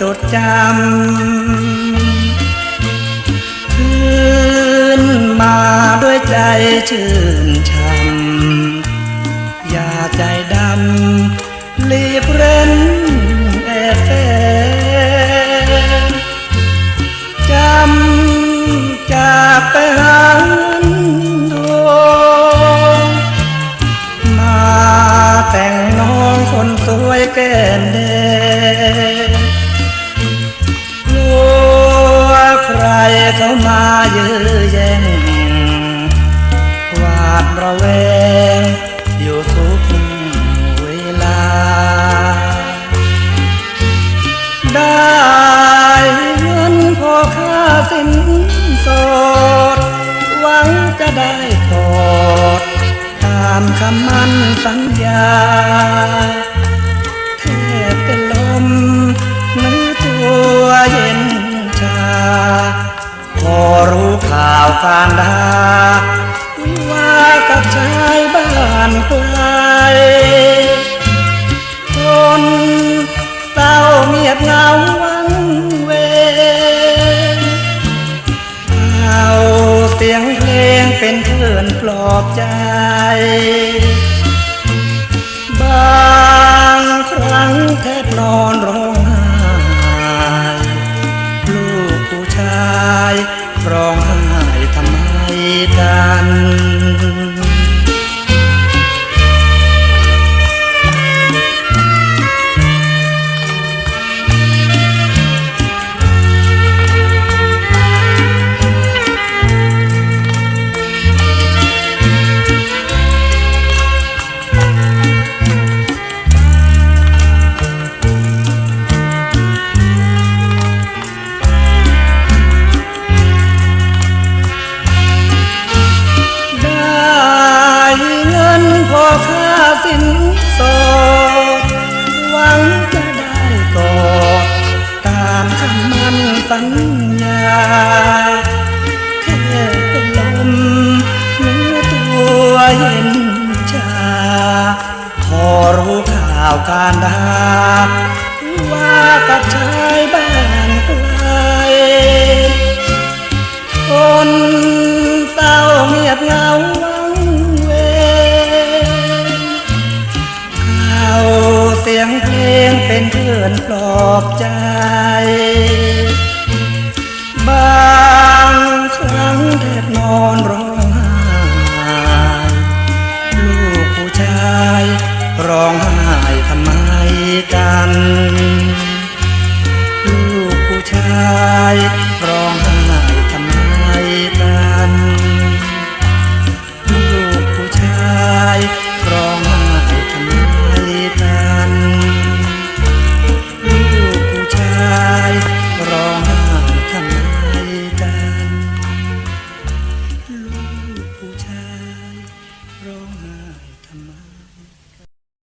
จดจำคืนมาด้วยใจชื่นช่ำอย่าใจดำรีบเร้นแอบแฝงจำจากไปหาดวงมาแต่งน้องคนสวยแก้มแดง เขามาเยื้อแยงหวาดระแวง รู้ข่าวการดาวิวากับชายบ้านไกลคนเศร้าเงียบเงาวังเวงเอาเสียงเพลงเป็นเพื่อนปลอบใจ บางครั้งแทบนอน ร้องไห้ทำไมกัน ข่าวการดาว่ากับชายบ้านไกลคนเศร้าเงียบเงาวังเวงเอาเสียงเพลงเป็นเพื่อนปลอบใจ ไห้ทำไมกัน ลูกผู้ชายร้อง